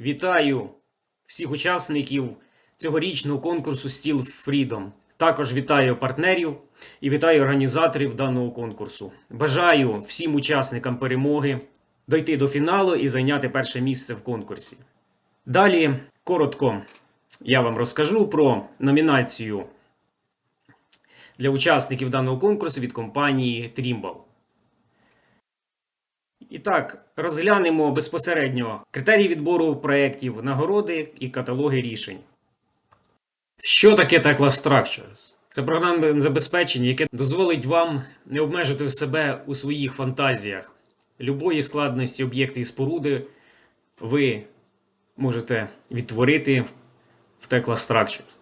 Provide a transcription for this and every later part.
Вітаю всіх учасників цьогорічного конкурсу Steel Freedom. Також вітаю партнерів і вітаю організаторів даного конкурсу. Бажаю всім учасникам перемоги дойти до фіналу і зайняти перше місце в конкурсі. Далі коротко я вам розкажу про номінацію для учасників даного конкурсу від компанії Trimble. І так, розглянемо безпосередньо критерії відбору проєктів, нагороди і каталоги рішень. Що таке Tecla Structures? Це програмне забезпечення, яке дозволить вам не обмежити себе у своїх фантазіях. Любої складності об'єкти і споруди ви можете відтворити в Tecla Structures.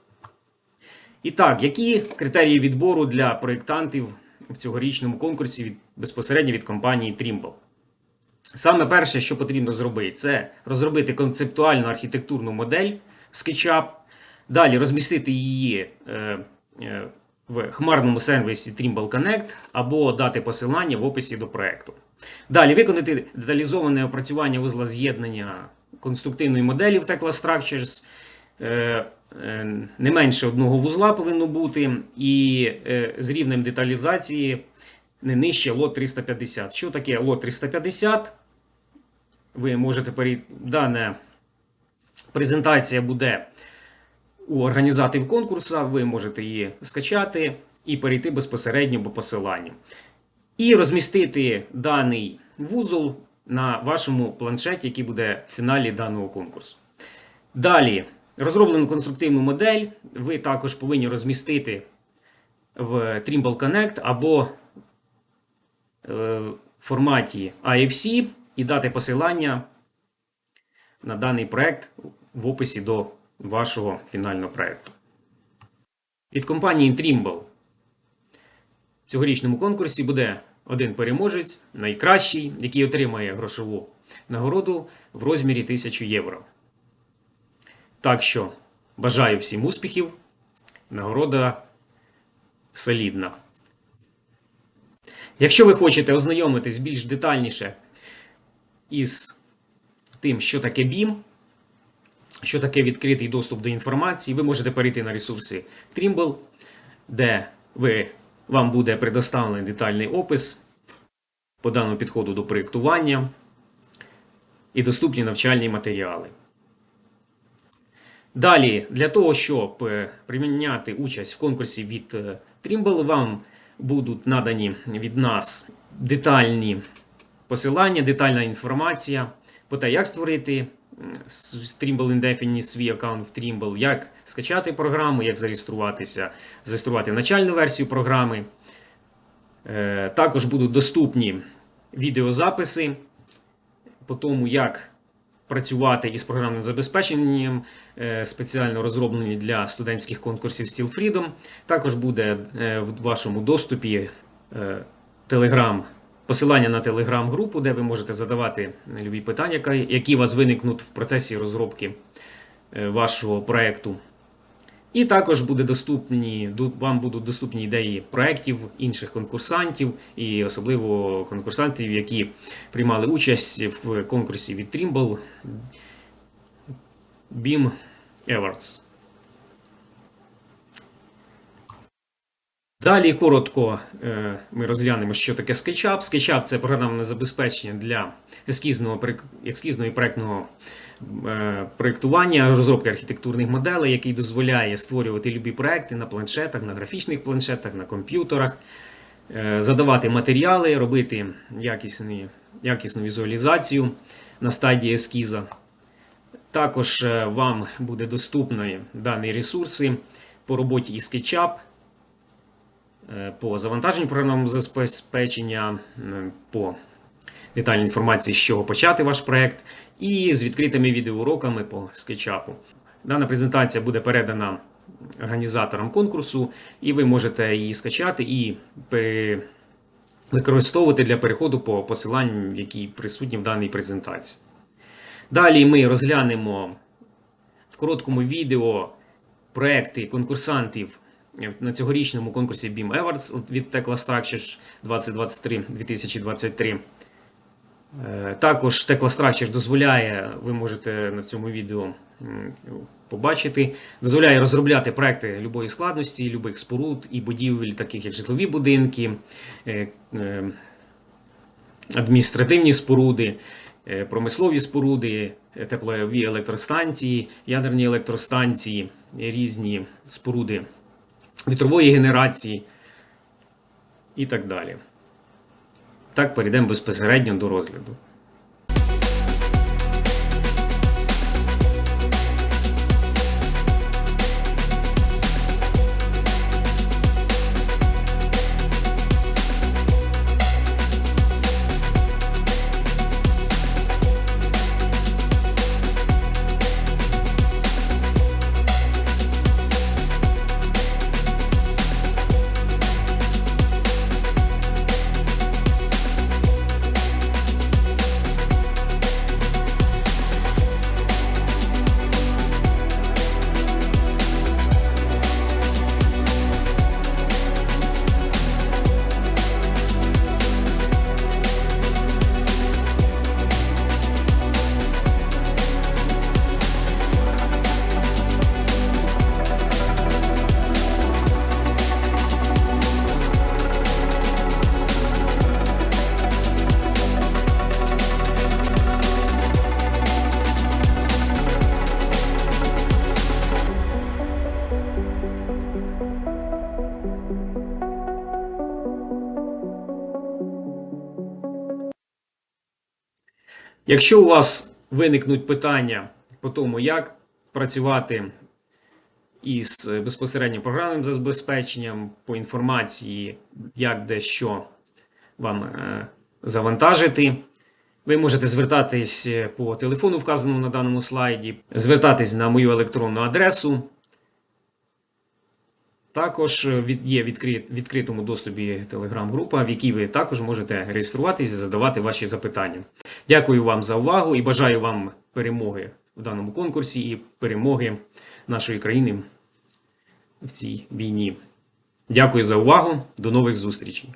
І так, які критерії відбору для проєктантів в цьогорічному конкурсі від, безпосередньо від компанії Trimble? Саме перше, що потрібно зробити, це розробити концептуальну архітектурну модель в SketchUp, далі розмістити її е, е, в хмарному сервісі Trimble Connect або дати посилання в описі до проекту. Далі виконати деталізоване опрацювання вузла з'єднання конструктивної моделі в Tecla Structures. Е, Не менше одного вузла повинно бути, і з рівнем деталізації не нижче лот 350. Що таке лот 350? Ви можете перейти. Дана презентація буде у організаторів конкурсу. Ви можете її скачати і перейти безпосередньо по посиланню. І розмістити даний вузол на вашому планшеті, який буде в фіналі даного конкурсу. Далі, розроблену конструктивну модель ви також повинні розмістити в Trimble Connect або форматі AFC і дати посилання на даний проект в описі до вашого фінального проекту. Від компанії Trimble в цьогорічному конкурсі буде один переможець, найкращий, який отримає грошову нагороду в розмірі 1000 євро. Так що бажаю всім успіхів. Нагорода солідна. Якщо ви хочете ознайомитись більш детальніше із тим, що таке BIM, що таке відкритий доступ до інформації, ви можете перейти на ресурси Trimble, де ви, вам буде предоставлений детальний опис по даному підходу до проєктування і доступні навчальні матеріали. Далі, для того, щоб е, прийняти участь в конкурсі від е, Trimble, вам будуть надані від нас детальні посилання, детальна інформація про те, як створити Trimble Indefinite свій аккаунт в Trimble, як скачати програму, як зареєструватися, зареєструвати начальну версію програми. Е, Також будуть доступні відеозаписи по тому, як працювати із програмним забезпеченням, е, спеціально розроблені для студентських конкурсів Steel Freedom. Також буде е, в вашому доступі е, Telegram, посилання на телеграм-групу, де ви можете задавати любі питання, які у вас виникнуть в процесі розробки вашого проекту. І також буде доступні, вам будуть доступні ідеї проєктів інших конкурсантів, і особливо конкурсантів, які приймали участь в конкурсі від Trimble BIM Awards. Далі коротко е, ми розглянемо, що таке SketchUp. SketchUp – це програмне забезпечення для ескізного, ескізного і проєктного е, проєктування, розробки архітектурних моделей, який дозволяє створювати любі проекти на планшетах, на графічних планшетах, на комп'ютерах, е, задавати матеріали, робити якісні, якісну візуалізацію на стадії ескіза. Також вам буде доступні дані ресурси по роботі із SketchUp, по завантаженню програмного забезпечення, е, по детальній інформації, з чого почати ваш проект, і з відкритими відеоуроками по SketchUp. Дана презентація буде передана організаторам конкурсу, і ви можете її скачати і використовувати для переходу по посиланням, які присутні в даній презентації. Далі ми розглянемо в короткому відео проекти конкурсантів на цьогорічному конкурсі BIM Awards від Tecla Structures 2023-2023. Е, Також Текластракчер дозволяє, ви можете на цьому відео побачити, дозволяє розробляти проекти любої складності, любих споруд і будівель, таких як житлові будинки, е, е, адміністративні споруди, е, промислові споруди, е, теплові електростанції, ядерні електростанції, різні споруди вітрової генерації і так далі. Так перейдемо безпосередньо до розгляду. Якщо у вас виникнуть питання по тому, як працювати із безпосередньо програмним забезпеченням, по інформації, як де що вам е, завантажити, ви можете звертатись е, по телефону, вказаному на даному слайді, звертатись на мою електронну адресу. Також е, є в відкритому доступі телеграм-група, в якій ви також можете реєструватися і задавати ваші запитання. Дякую вам за увагу і бажаю вам перемоги в даному конкурсі і перемоги нашої країни в цій війні. Дякую за увагу. До нових зустрічей.